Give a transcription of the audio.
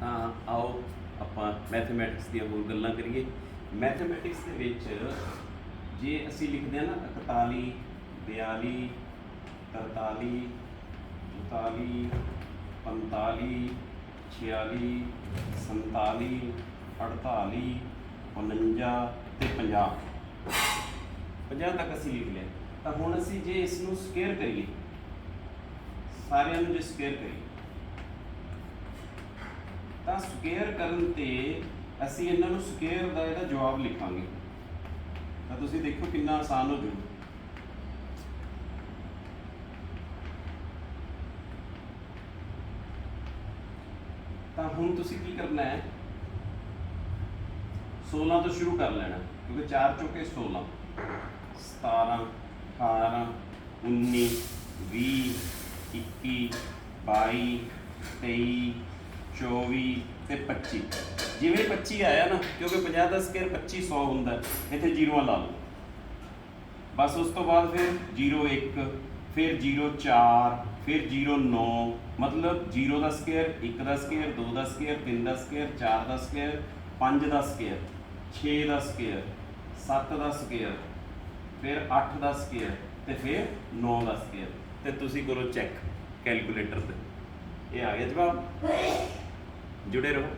ਤਾਂ ਆਓ ਆਪਾਂ ਮੈਥਮੈਟਿਕਸ ਦੀਆਂ ਹੋਰ ਗੱਲਾਂ ਕਰੀਏ। ਮੈਥਮੈਟਿਕਸ ਦੇ ਵਿੱਚ ਜੇ ਅਸੀਂ ਲਿਖਦੇ ਹਾਂ ਨਾ 41 42 43 44 45 46 47 48 49 ਤੇ 50 50 ਤੱਕ ਅਸੀਂ ਲਿਖ ਲਿਆ। ਤਾਂ ਹੁਣ ਅਸੀਂ ਜੇ ਇਸ ਨੂੰ ਸਕੇਅਰ ਕਰੀਏ, ਸਾਰਿਆਂ ਨੂੰ ਜੇ ਸਕੇਅਰ ਕਰੀਏ ਤਾਂ ਸਕੁਅਰ ਕਰਨ ਤੇ ਅਸੀਂ ਇਹਨਾਂ ਨੂੰ ਸਕੁਅਰ ਦਾ ਇਹਦਾ ਜਵਾਬ ਲਿਖਾਂਗੇ। ਤਾਂ ਤੁਸੀਂ ਦੇਖੋ ਕਿੰਨਾ ਆਸਾਨ ਹੋ ਜੂ ਤਾਂ ਹੁਣ ਤੁਸੀਂ ਕੀ ਕਰਨਾ ਹੈ? 16 ਤੋਂ ਸ਼ੁਰੂ ਕਰ ਲੈਣਾ, ਕਿਉਂਕਿ 4 ਚੌਕੇ 16 17 18 19 20 21 22 23 24 ਤੇ 25 ਜਿਵੇਂ 25 ਆਇਆ ਨਾ, ਕਿਉਂਕਿ 50 ਦਾ ਸਕੇਅਰ ਸਕੁਅਰ 2500 ਹੁੰਦਾ, ਇੱਥੇ ਜ਼ੀਰੋਆਂ ਲਾ ਲਓ। ਬਸ ਉਸ ਤੋਂ ਬਾਅਦ ਫਿਰ 01 ਫਿਰ 04 ਫਿਰ 09 ਮਤਲਬ 0 ਦਾ ਸਕੇਅਰ 1 ਦਾ ਸਕੇਅਰ 2 ਦਾ ਸਕੇਅਰ 3 ਦਾ ਸਕੇਅਰ 4 ਦਾ ਸਕੇਅਰ 5 ਦਾ ਸਕੇਅਰ 6 ਦਾ ਸਕੇਅਰ 7 ਦਾ ਸਕੇਅਰ, ਫਿਰ 8 ਦਾ ਸਕੇਅਰ ਤੇ ਫਿਰ 9 ਦਾ ਸਕੇਅਰ। ਤੇ ਤੁਸੀਂ ਕਰੋ ਚੈੱਕ ਕੈਲਕੂਲੇਟਰ ਤੇ। ਇਹ ਆ ਗਿਆ ਜਵਾਬ। ਜੁੜੇ ਰਹੋ।